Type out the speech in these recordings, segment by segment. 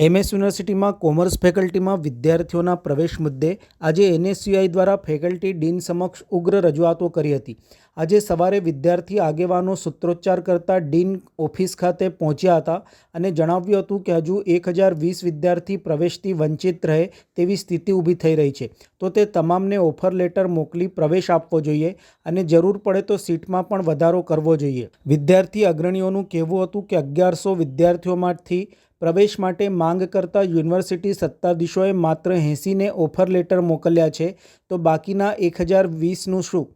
MS યુનિવર્સિટીમાં commerce ફેકલ્ટીમાં વિદ્યાર્થીઓના પ્રવેશ મુદ્દે આજે એનએસયુઆઈ દ્વારા ફેકલ્ટી ડીન સમક્ષ ઉગ્ર રજૂઆતો કરી હતી. આજે સવારે વિદ્યાર્થી આગેવાનો સૂત્રોચ્ચાર કરતા ડીન ઓફિસ ખાતે પહોંચ્યા હતા અને જણાવ્યું હતું કે હજુ એક હજાર વીસ વિદ્યાર્થી પ્રવેશથી વંચિત રહે તેવી સ્થિતિ ઊભી થઈ રહી છે. તો તે તમામને ઓફર લેટર મોકલી પ્રવેશ આપવો જોઈએ અને જરૂર પડે તો સીટમાં પણ વધારો કરવો જોઈએ. વિદ્યાર્થી અગ્રણીઓનું કહેવું હતું કે અગિયારસો વિદ્યાર્થીઓમાંથી પ્રવેશ માટે માંગ કરતા યુનિવર્સિટી સત્તાધીશોએ માત્ર એંસીને ઓફર લેટર મોકલ્યા છે, તો બાકીના એક હજાર વીસનું શું?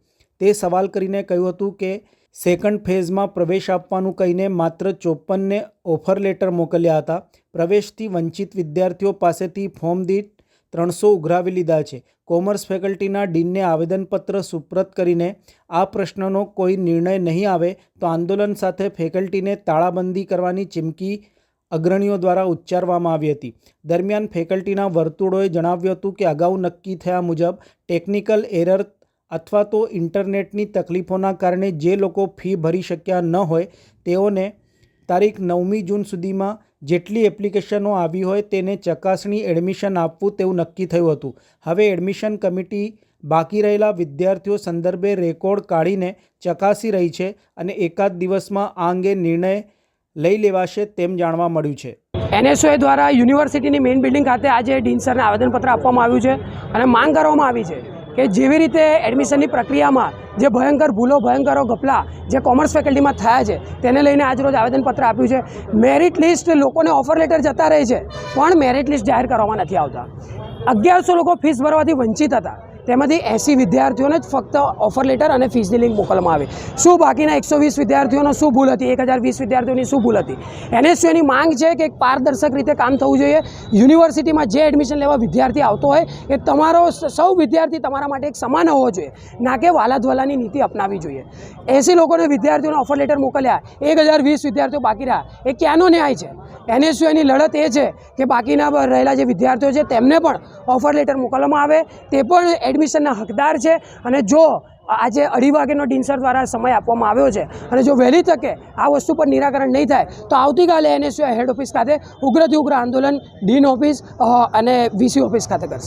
તે સવાલ કરીને કહ્યું હતું કે સેકન્ડ ફેઝમાં પ્રવેશ આપવાનું કહીને માત્ર ચોપનને ઓફર લેટર મોકલ્યા હતા. પ્રવેશથી વંચિત વિદ્યાર્થીઓ પાસેથી ફોર્મ દીઠ ત્રણસો ઉઘરાવી લીધા છે. કોમર્સ ફેકલ્ટીના ડીનને આવેદનપત્ર સુપ્રત કરીને આ પ્રશ્નનો કોઈ નિર્ણય નહીં આવે, તો આંદોલન સાથે ફેકલ્ટીને તાળાબંધી કરવાની ચીમકી અગ્રણીઓ દ્વારા ઉચ્ચારવામાં આવી હતી. દરમિયાન ફેકલ્ટીના વર્તુળોએ જણાવ્યું હતું કે અગાઉ નક્કી થયા મુજબ ટેકનિકલ એરર અથવા તો ઇન્ટરનેટની તકલીફોના કારણે જે લોકો ફી ભરી શક્યા ન હોય તેઓને તારીખ નવમી જૂન સુધીમાં જેટલી એપ્લિકેશનો આવી હોય તેને ચકાસણી એડમિશન આપવું તેવું નક્કી થયું હતું. હવે એડમિશન કમિટી બાકી રહેલા વિદ્યાર્થીઓ સંદર્ભે રેકોર્ડ કાઢીને ચકાસી રહી છે અને એકાદ દિવસમાં આ અંગે નિર્ણય લઈ લેવાશે તેમ જાણવા મળ્યું છે. એનએસઓએ દ્વારા યુનિવર્સિટીની મેઇન બિલ્ડિંગ ખાતે આજે ડીન સરને આવેદનપત્ર આપવામાં આવ્યું છે અને માંગ કરવામાં આવી છે કે જેવી રીતે એડમિશનની પ્રક્રિયામાં જે ભયંકર ભૂલો, ભયંકરો ગપલા જે કોમર્સ ફેકલ્ટીમાં થયા છે, તેને લઈને આજરોજ આવેદનપત્ર આપ્યું છે. મેરિટ લિસ્ટ લોકોને ઓફર લેટર જતા રહે છે, પણ મેરિટ લિસ્ટ જાહેર કરવામાં નથી આવતા. અગિયારસો લોકો ફીસ ભરવાથી વંચિત હતા. તેમાંથી એંસી વિદ્યાર્થીઓને જ ફક્ત ઓફર લેટર અને ફીસની લિંક મોકલવામાં આવી. શું બાકીના એકસો વીસ વિદ્યાર્થીઓનો શું ભૂલ હતી? એક હજાર વીસ વિદ્યાર્થીઓની શું ભૂલ હતી? એનએસયુની માંગ છે કે એક પારદર્શક રીતે કામ થવું જોઈએ. યુનિવર્સિટીમાં જે એડમિશન લેવા વિદ્યાર્થી આવતો હોય, એ તમારો સૌ વિદ્યાર્થી તમારા માટે એક સમાન હોવો જોઈએ, ના કે વાલાધ્વાલાની નીતિ અપનાવવી જોઈએ. એંસી લોકોને વિદ્યાર્થીઓને ઓફર લેટર મોકલ્યા એક હજાર વીસ વિદ્યાર્થીઓ બાકી રહ્યા. એ ક્યાંનો ન્યાય છે? એનએસયુની લડત એ છે કે બાકીના રહેલા જે વિદ્યાર્થીઓ છે, તેમને પણ ઓફર લેટર મોકલવામાં આવે. તે પણ એડમિશનના હકદાર છે અને જો આજે અઢી વાગ્યાનો ડિન્સર દ્વારા સમય આપવામાં આવ્યો છે અને જો વહેલી તકે આ વસ્તુ પર નિરાકરણ નહીં થાય, તો આવતીકાલે એનએસયુ હેડ ઓફિસ ખાતે ઉગ્રથી ઉગ્ર આંદોલન, ડીન ઓફિસ અને વીસી ઓફિસ ખાતે કરશે.